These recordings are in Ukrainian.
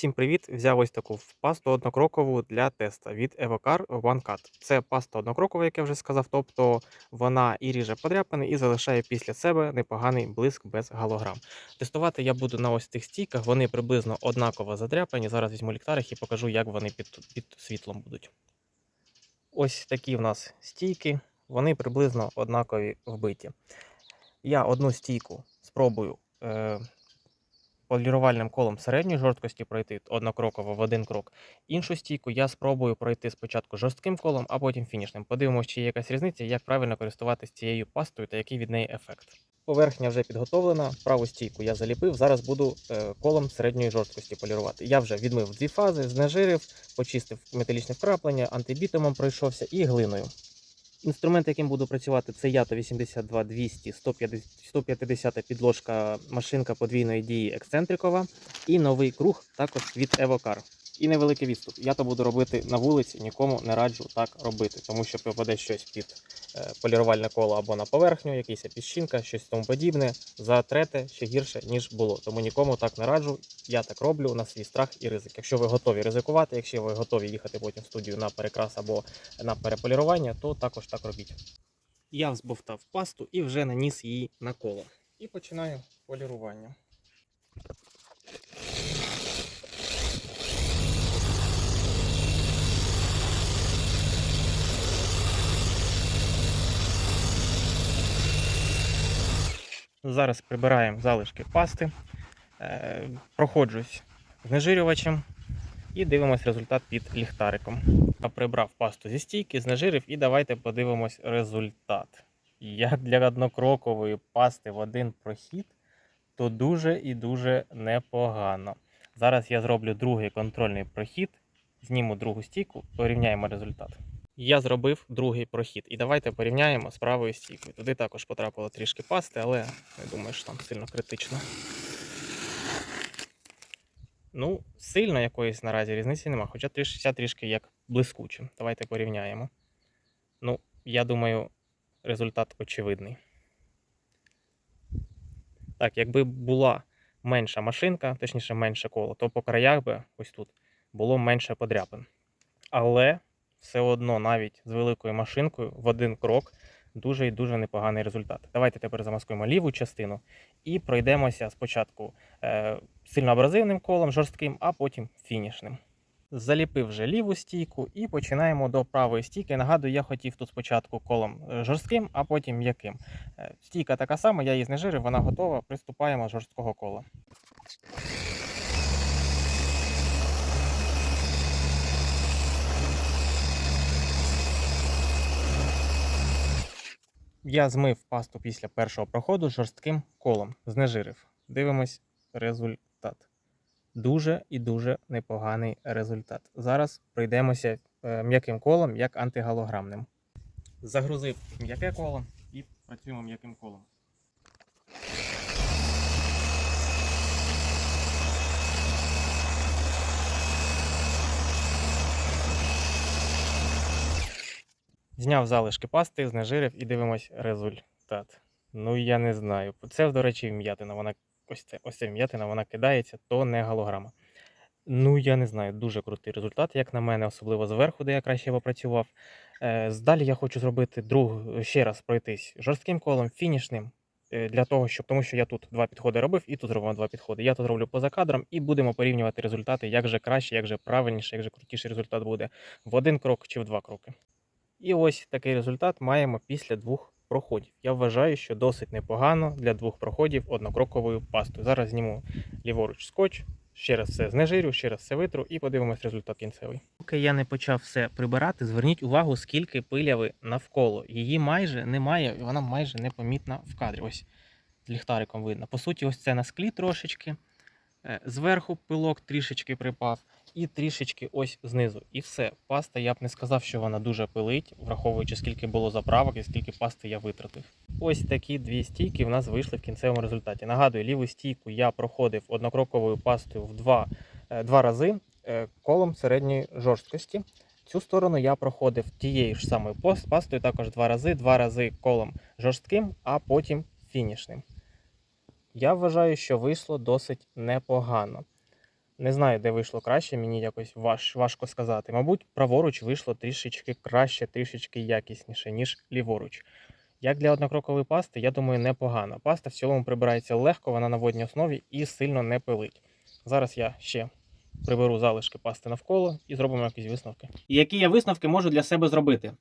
Всім привіт! Взяв ось таку пасту однокрокову для теста від Evocar One Cut. Це паста однокрокова, як я вже сказав, тобто вона і ріже подряпини, і залишає після себе непоганий блиск без галограм. Тестувати я буду на ось цих стійках, вони приблизно однаково задряпані. Зараз візьму ліхтарик і покажу, як вони під, під світлом будуть. Ось такі в нас стійки, вони приблизно однакові вбиті. Я одну стійку спробую. Е- полірувальним колом середньої жорсткості пройти однокроково в один крок. Іншу стійку я спробую пройти спочатку жорстким колом, а потім фінішним. Подивимося, чи є якась різниця, як правильно користуватися цією пастою та який від неї ефект. Поверхня вже підготовлена, праву стійку я заліпив. Зараз буду е, колом середньої жорсткості полірувати. Я вже відмив дві фази, знежирив, почистив металічне вкраплення, антибітумом пройшовся і глиною. Інструмент, яким буду працювати, це Ято 82 200 150, 150 підложка машинка подвійної дії ексцентрикова і новий круг також від Evocar. І невеликий відступ. Я то буду робити на вулиці, нікому не раджу так робити, тому що попаде щось під е, полірувальне коло або на поверхню, якийсь піщинка, щось тому подібне, затрете ще гірше, ніж було. Тому нікому так не раджу. Я так роблю на свій страх і ризик. Якщо ви готові ризикувати, якщо ви готові їхати потім в студію на перекрас або на переполірування, то також так робіть. Я взбовтав пасту і вже наніс її на коло. І починаю полірування. Зараз прибираємо залишки пасти, е, проходжусь знежирювачем і дивимось результат під ліхтариком. Прибрав пасту зі стійки, знежирив і давайте подивимось результат. Як для однокрокової пасти в один прохід, то дуже і дуже непогано. Зараз я зроблю другий контрольний прохід, зніму другу стійку, порівняємо результат. Я зробив другий прохід. І давайте порівняємо з правою стійкою. Туди також потрапило трішки пасти, але не думаю, що там сильно критично. Ну, сильно якоїсь наразі різниці нема, хоча трішки, трішки як блискуче. Давайте порівняємо. Ну, я думаю, результат очевидний. Так, якби була менша машинка, точніше менше коло, то по краях би ось тут було менше подряпин. Але все одно навіть з великою машинкою в один крок дуже і дуже непоганий результат. Давайте тепер замаскуємо ліву частину і пройдемося спочатку е, сильно абразивним колом, жорстким, а потім фінішним. Заліпив вже ліву стійку і починаємо до правої стійки. Нагадую, я хотів тут спочатку колом е, жорстким, а потім м'яким. Е, Стійка така сама, я її знежирив, вона готова. Приступаємо з жорсткого кола. Я змив пасту після першого проходу жорстким колом, знежирив. Дивимось результат. Дуже і дуже непоганий результат. Зараз пройдемося е, м'яким колом, як антигалограмним. Загрузив м'яке коло і працюємо м'яким колом. Зняв залишки пасти, знежирив і дивимось результат. Ну я не знаю. Це, до речі, м'ятина. Вона ось це ось ця м'ятина, вона кидається, то не галограма. Ну, я не знаю, дуже крутий результат, як на мене, особливо зверху, де я краще попрацював. Е, Далі я хочу зробити друг, ще раз пройтись жорстким колом, фінішним. е, Для того, щоб тому що я тут два підходи робив, і тут зробив два підходи. Я тут роблю поза кадром, і будемо порівнювати результати, як же краще, як же правильніше, як же крутіший результат буде в один крок чи в два кроки. І ось такий результат маємо після двох проходів. Я вважаю, що досить непогано для двох проходів однокроковою пастою. Зараз зніму ліворуч скотч, ще раз все знежирю, ще раз все витру і подивимось результат кінцевий. Поки я не почав все прибирати, зверніть увагу, скільки пиляви навколо. Її майже немає, і вона майже непомітна в кадрі. Ось з ліхтариком видно. По суті, ось це на склі трошечки. Е, Зверху пилок трішечки припав, і трішечки ось знизу. І все. Паста я б не сказав, що вона дуже пилить, враховуючи скільки було заправок і скільки пасти я витратив. Ось такі дві стійки в нас вийшли в кінцевому результаті. Нагадую, ліву стійку я проходив однокроковою пастою в два, е, два рази е, колом середньої жорсткості. Цю сторону я проходив тією ж самою пастою також два рази, два рази колом жорстким, а потім фінішним. Я вважаю, що вийшло досить непогано. Не знаю, де вийшло краще, мені якось важ, важко сказати. Мабуть, праворуч вийшло трішечки краще, трішечки якісніше, ніж ліворуч. Як для однокрокової пасти, я думаю, непогано. Паста в цілому прибирається легко, вона на водній основі і сильно не пилить. Зараз я ще приберу залишки пасти навколо і зробимо якісь висновки. Які я висновки можу для себе зробити?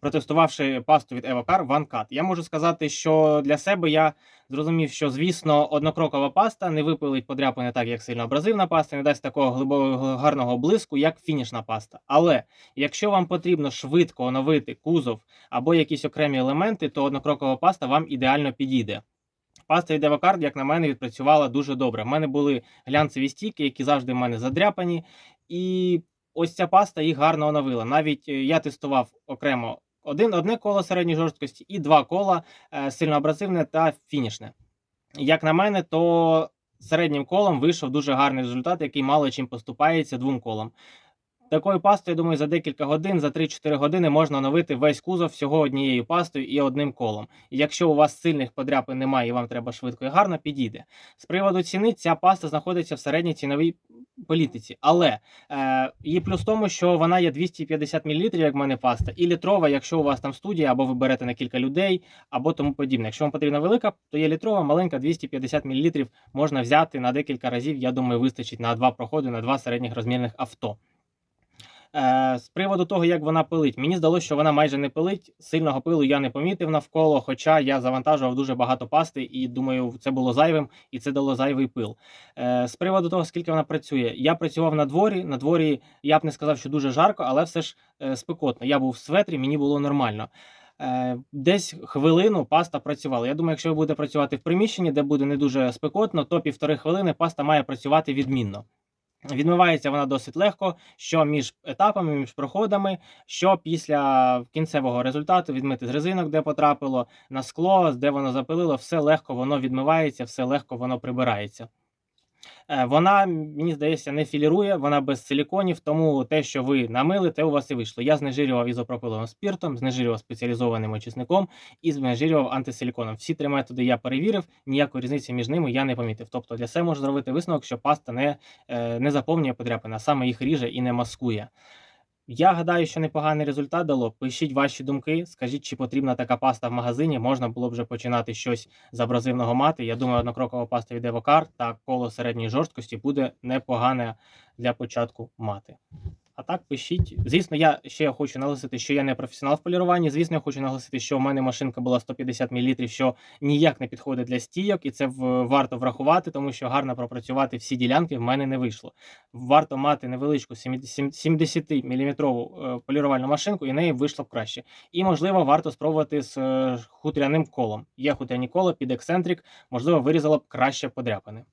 Протестувавши пасту від Evocar One Cut, я можу сказати, що для себе я зрозумів, що звісно однокрокова паста не випилить подряпини так, як сильно абразивна паста, не дасть такого глибокого гарного блиску, як фінішна паста. Але якщо вам потрібно швидко оновити кузов або якісь окремі елементи, то однокрокова паста вам ідеально підійде. Паста від Evocard, як на мене, відпрацювала дуже добре. У мене були глянцеві стійки, які завжди в мене задряпані, і ось ця паста їх гарно оновила. Навіть е, я тестував окремо один, одне коло середньої жорсткості і два кола е, сильноабразивне та фінішне. Як на мене, то середнім колом вийшов дуже гарний результат, який мало чим поступається двом колам. Такою пастою, я думаю, за декілька годин, за 3-4 години можна оновити весь кузов всього однією пастою і одним колом. Якщо у вас сильних подряпин немає і вам треба швидко і гарно, підійде. З приводу ціни, ця паста знаходиться в середній ціновій політиці. Але е, плюс в тому, що вона є 250 мл, як в мене паста, і літрова, якщо у вас там студія, або ви берете на кілька людей, або тому подібне. Якщо вам потрібна велика, то є літрова, маленька 250 мл можна взяти на декілька разів. Я думаю, вистачить на два проходи на два середніх розмірних авто. Е, з приводу того, як вона пилить, мені здалося, що вона майже не пилить. Сильного пилу я не помітив навколо, хоча я завантажував дуже багато пасти, і думаю, це було зайвим, і це дало зайвий пил. Е, з приводу того, скільки вона працює, я працював на дворі. На дворі я б не сказав, що дуже жарко, але все ж е, спекотно. Я був в светрі, мені було нормально. Десь хвилину паста працювала. Я думаю, якщо ви будете працювати в приміщенні, де буде не дуже спекотно, то півтори хвилини паста має працювати відмінно. Відмивається вона досить легко, що між етапами, між проходами, що після кінцевого результату відмити з резинок, де потрапило, на скло, де воно запилило, все легко воно відмивається, все легко воно прибирається. Е, Вона, мені здається, не філірує, вона без силіконів, тому те, що ви намили, те у вас і вийшло. Я знежирював ізопропиловим спіртом, знежирював спеціалізованим очисником і знежирював антисиліконом. Всі три методи я перевірив, ніякої різниці між ними я не помітив. Тобто для себе можу зробити висновок, що паста не, е, не заповнює подряпина, саме їх ріже і не маскує. Я гадаю, що непоганий результат дало. Пишіть ваші думки, скажіть, чи потрібна така паста в магазині. Можна було б вже починати щось з абразивного мати. Я думаю, однокрокова паста від Evocar та коло середньої жорсткості буде непогане для початку мати. А так пишіть. Звісно, я ще хочу наголосити, що я не професіонал в поліруванні. Звісно, я хочу наголосити, що в мене машинка була 150 мл, що ніяк не підходить для стійок, і це варто врахувати, тому що гарно пропрацювати всі ділянки в мене не вийшло. Варто мати невеличку 70 мм полірувальну машинку, і неї вийшло б краще. І можливо, варто спробувати з е, хутряним колом. Є хутряні коло під ексцентрик, можливо, вирізало б краще подряпини.